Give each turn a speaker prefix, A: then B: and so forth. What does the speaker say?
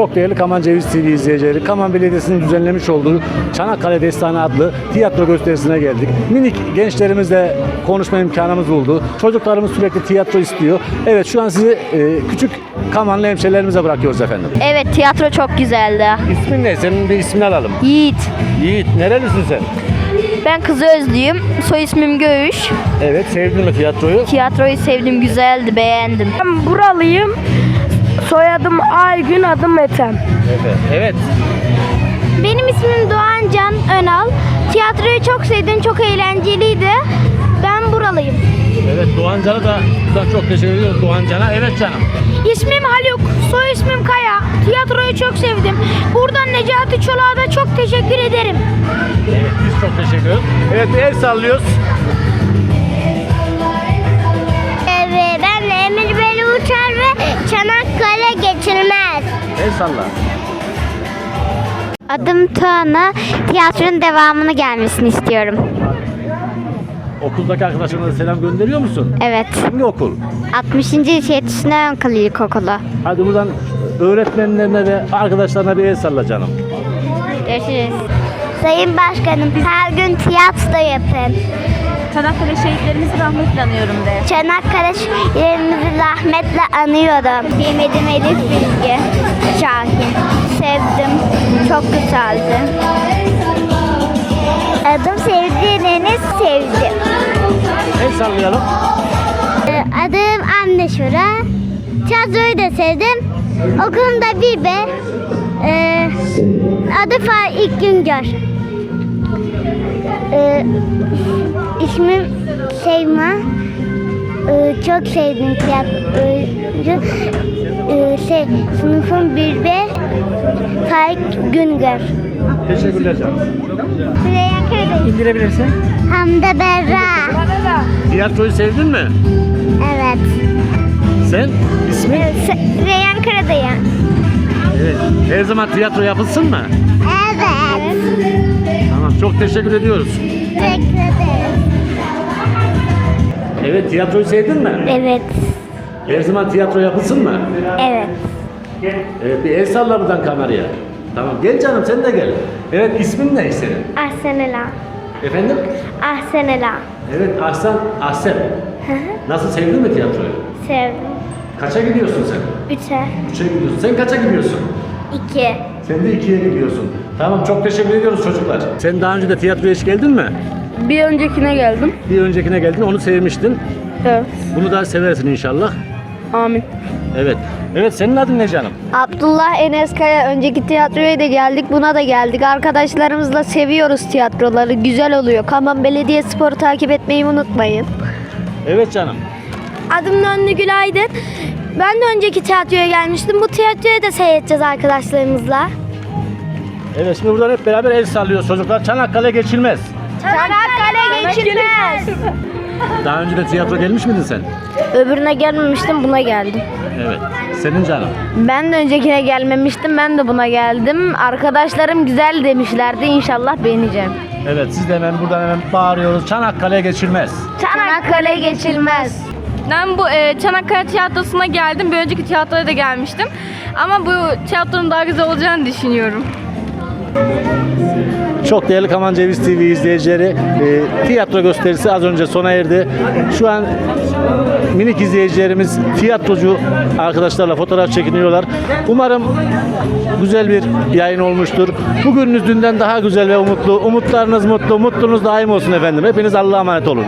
A: Çok değerli Kaman Ceviz TV izleyicileri, Kaman Belediyesi'nin düzenlemiş olduğu Çanakkale Destanı adlı tiyatro gösterisine geldik. Minik gençlerimizle konuşma imkanımız oldu. Çocuklarımız sürekli tiyatro istiyor. Evet şu an sizi e, küçük Kamanlı hemşerilerimize bırakıyoruz efendim.
B: Evet tiyatro çok güzeldi.
A: İsmin ne? Senin bir ismini alalım.
B: Yiğit.
A: Yiğit, nerelisin sen?
B: Ben kızı özlüyüm. Soy ismim Göğüş.
A: Evet, sevdin mi tiyatroyu?
B: Tiyatroyu sevdim, güzeldi, beğendim.
C: Ben buralıyım. Soyadım Aygün, adım Ethem.
A: Evet. Evet.
B: Benim ismim Doğan Can Önal. Tiyatroyu çok sevdim, çok eğlenceliydi. Ben buralıyım.
A: Evet, Doğan Can'a da buradan çok teşekkür ediyoruz Doğan Can'a. Evet canım.
C: İsmim Haluk, soy ismim Kaya. Tiyatroyu çok sevdim. Buradan Necati Çolak'a da çok teşekkür ederim.
A: Evet, biz çok teşekkür ediyoruz. Evet, el sallıyoruz. Salla.
B: Adım Tuana. Tiyatronun devamını gelmesini istiyorum.
A: Okuldaki arkadaşlarına selam gönderiyor musun?
B: Evet.
A: Hangi okul?
B: 60. Yetişine Ankara İlkokulu.
A: Hadi buradan öğretmenlerine ve arkadaşlarına bir el salla canım.
B: Görüşürüz. Sayın Başkanım, her gün tiyatro yapın.
D: Çanakkale şehitlerimizi rahmetle anıyorum de.
B: Çanakkale şehirlerimizi rahmetle anıyorum. Yemedim Elif Bilgi, Şahin. Sevdim, çok güzeldi. Adım sevdiğini sevdim.
A: El sallayalım.
B: Ee, Adım Anne Şura. Tiyatroyu da sevdim. Okulumda bir be. Ee, adı Faik Güngör. Ee, ismim Şeyma. Ee, çok sevdim tiyatroyu. Ee, şey, sınıfım bir be. Faik Güngör.
A: Teşekkürler canım.
B: Süleyman Köy'deyim.
A: İndirebilirsin.
B: Hamda Berra.
A: Tiyatroyu sevdin mi?
B: Evet.
A: Sen? İsmin?
B: Reyhan Karadayı.
A: Evet. Her zaman tiyatro yapılsın mı?
B: Evet.
A: Tamam. Çok teşekkür ediyoruz.
B: Teşekkür ederim.
A: Evet. Tiyatroyu sevdin mi?
B: Evet.
A: Her zaman tiyatro yapılsın mı?
B: Evet.
A: Evet. Bir el salla buradan kameraya. Tamam. Gel canım sen de gel. Evet. ismin ne senin?
B: Ahsenela.
A: Efendim?
B: Ahsenela.
A: Evet. Ahsen. Ahsen. Nasıl sevdin mi tiyatroyu?
B: Sevdim.
A: Kaça gidiyorsun sen?
B: Üçe.
A: Üçe gidiyorsun. Sen kaça gidiyorsun?
B: İki.
A: Sen de ikiye gidiyorsun. Tamam çok teşekkür ediyoruz çocuklar. Sen daha önce de tiyatroya hiç geldin mi?
C: Bir öncekine geldim.
A: Bir öncekine geldin onu sevmiştin.
C: Evet.
A: Bunu da seversin inşallah.
C: Amin.
A: Evet. Evet senin adın ne canım?
B: Abdullah Enes Kaya. Önceki tiyatroya da geldik. Buna da geldik. Arkadaşlarımızla seviyoruz tiyatroları. Güzel oluyor. Kaman Belediye Spor'u takip etmeyi unutmayın.
A: Evet canım.
C: Adım Nönlü Gülaydın. Ben de önceki tiyatroya gelmiştim. Bu tiyatroyu da seyredeceğiz arkadaşlarımızla.
A: Evet şimdi buradan hep beraber el sallıyoruz çocuklar. Çanakkale geçilmez.
C: Çanakkale geçilmez.
A: Daha önce de tiyatro gelmiş miydin sen?
C: Öbürüne gelmemiştim, buna geldim.
A: Evet. Senin canım.
C: Ben de öncekine gelmemiştim, ben de buna geldim. Arkadaşlarım güzel demişlerdi, inşallah beğeneceğim.
A: Evet siz de hemen buradan hemen bağırıyoruz. Çanakkale geçilmez.
C: Çanakkale geçilmez.
D: Ben bu e, Çanakkale tiyatrosuna geldim. Bir önceki tiyatroya da gelmiştim. Ama bu tiyatronun daha güzel olacağını düşünüyorum.
A: Çok değerli Kaman Ceviz TV izleyicileri, e, tiyatro gösterisi az önce sona erdi. Şu an minik izleyicilerimiz tiyatrocu arkadaşlarla fotoğraf çekiniyorlar. Umarım güzel bir yayın olmuştur. Bugününüz dünden daha güzel ve umutlu. Umutlarınız mutlu, mutluluğunuz daim olsun efendim. Hepiniz Allah'a emanet olun.